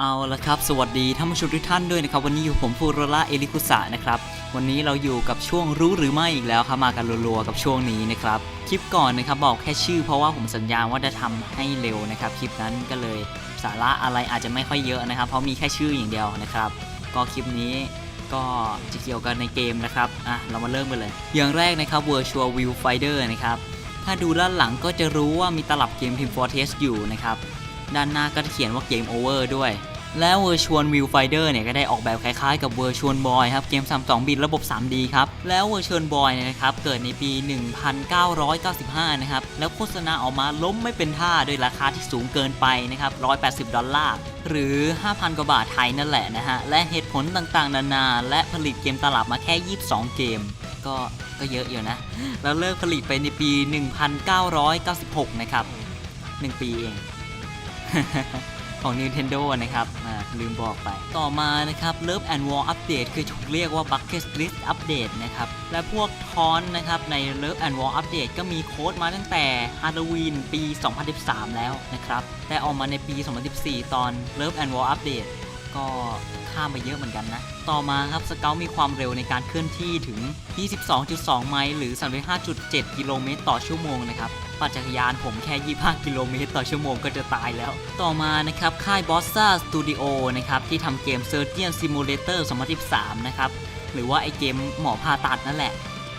เอาละครับ สวัสดีท่านผู้ชมทุกท่านด้วยนะครับ วันนี้อยู่ผมฟูโรล่าเอลิคุสะนะครับ วันนี้เราอยู่กับช่วงรู้หรือไม่อีกแล้วครับมากันรัวๆกับช่วงนี้นะครับ คลิปก่อนนะครับบอกแค่ชื่อเพราะว่าผมสัญญาว่าจะทำให้เร็วนะครับ คลิปนั้นก็เลยสาระอะไรอาจจะไม่ค่อยเยอะนะครับ เพราะมีแค่ชื่ออย่างเดียวนะครับ ก็คลิปนี้ก็จะเกี่ยวกันในเกมนะครับอะเรามาเริ่มกันเลย อย่างแรกนะครับ Virtual View Finder นะครับ ถ้าดูด้านหลังก็จะรู้ว่ามีตลับเกม Team Fortress อยู่นะครับ ด้านหน้าก็จะเขียนว่าเกม Over ด้วย แล้ว Virtual Viewfinder เนี่ยก็ได้ออกแบบคล้ายๆกับ Virtual Boy ครับเกม 32 บิตระบบ 3D ครับ แล้ว Virtual Boy เนี่ยนะครับเกิดในปี 1995 นะครับ แล้วโฆษณาออกมาล้มไม่เป็นท่าด้วยราคาที่สูงเกินไปนะครับ 180 ดอลลาร์ หรือ 5,000 กว่าบาทไทยนั่นแหละนะฮะ และเหตุผลต่างๆ นานา และผลิตเกมตลับมาแค่ 22 เกม ก็ก็เยอะอยู่นะ แล้วเลิกผลิตไปในปี 1996 นะครับ 1 ปีเอง ของ Nintendo นะครับลืมบอกไป ต่อมานะครับ Love and War Update คือถูกเรียกว่า Bucket List Update นะครับ และพวกทอนนะครับใน Love and War Update ก็มีโค้ดมาตั้งแต่ Halloween ปี 2013 แล้วนะครับ แต่ออกมาในปี 2014 ตอน Love and War Update ก็ข้ามไปเยอะเหมือนกันนะ ต่อมาครับสเกลมีความเร็วในการเคลื่อนที่ถึง 22.2 ไมล์หรือ 35.7 กิโลเมตรต่อชั่วโมงนะครับ ปั่นจักรยานผมแค่ 25 กิโลเมตรต่อชั่วโมงก็จะตายแล้ว ต่อมานะครับ ค่าย Bossa Studio นะครับ ที่ทำเกม Surgeon Simulator 2013 นะครับ หรือว่าไอเกมหมอผ่าตัดนั่นแหละ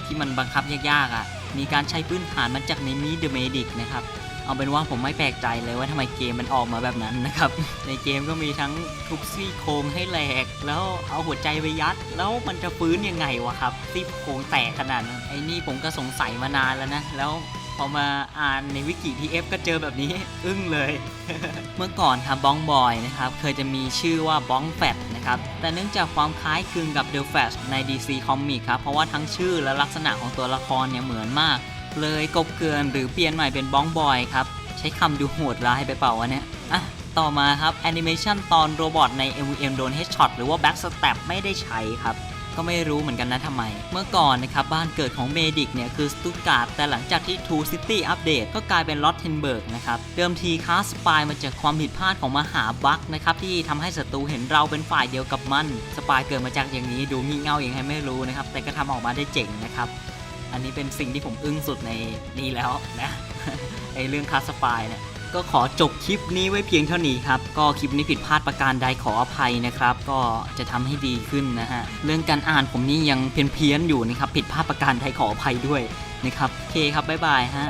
ที่มันบังคับยากๆอะ มีการใช้พื้นฐานมาจากในนี้ The Medic นะครับเอาเป็นว่าผมไม่แปลกใจเลยว่าทำไมเกมมันออกมาแบบนั้นนะครับ ในเกมก็มีทั้งทุกซี่โครงให้แหลก แล้วเอาหัวใจไปยัด แล้วมันจะฟื้นยังไงวะครับซี่โครงแตกขนาดนั้นไอ้นี่ผมก็สงสัยมานานแล้วนะ แล้ว พอมาอ่านในวิกิทีเอฟก็เจอแบบนี้ อึ้งเลย เมื่อก่อนครับบ้องบอยนะครับเคยจะมีชื่อว่าบ้องแฟตนะครับแต่เนื่องจากความคล้ายคลึงกับเดลแฟชใน DC Comics ครับเพราะว่าทั้งชื่อและลักษณะของตัวละครเนี่ยเหมือนมาก เลยกบเกลือนหรือเปลี่ยนใหม่เป็นบ้องบอยครับใช้คำดูโหดร้ายไปเปล่าวะเนี่ยอะต่อมาครับแอนิเมชันตอนโรบอทใน MVM โดน Headshot หรือว่า Backstab ไม่ได้ใช้ครับ ก็ไม่รู้เหมือนกันนะทำไม เมื่อก่อนนะครับบ้านเกิดของเมดิกเนี่ยคือสตุตการ์ดแต่หลังจากที่ Two City อัปเดตก็กลายเป็นลอตเทนเบิร์กนะครับเดิมทีคาสปายมาจากความผิดพลาดของมหาบัคนะครับที่ทำให้ศัตรูเห็นเราเป็นฝ่ายเดียวกับมัน สปายเกิดมาจากอย่างนี้ดูงี่เง่าอย่างไรไม่รู้นะครับแต่ก็ทำออกมาได้เจ๋งนะครับอันนี้เป็นสิ่งที่ผมอึ้งสุดในนี้แล้วนะไอเรื่องคาสปายเนี่ย ก็ขอจบคลิปนี้ไว้เพียงเท่านี้ครับ ก็คลิปนี้ผิดพลาดประการใดขออภัยนะครับ ก็จะทำให้ดีขึ้นนะฮะ เรื่องการอ่านผมนี่ยังเพี้ยนๆอยู่นะครับ ผิดพลาดประการใดขออภัยด้วยนะครับ โอเคครับ บ๊ายบายฮะ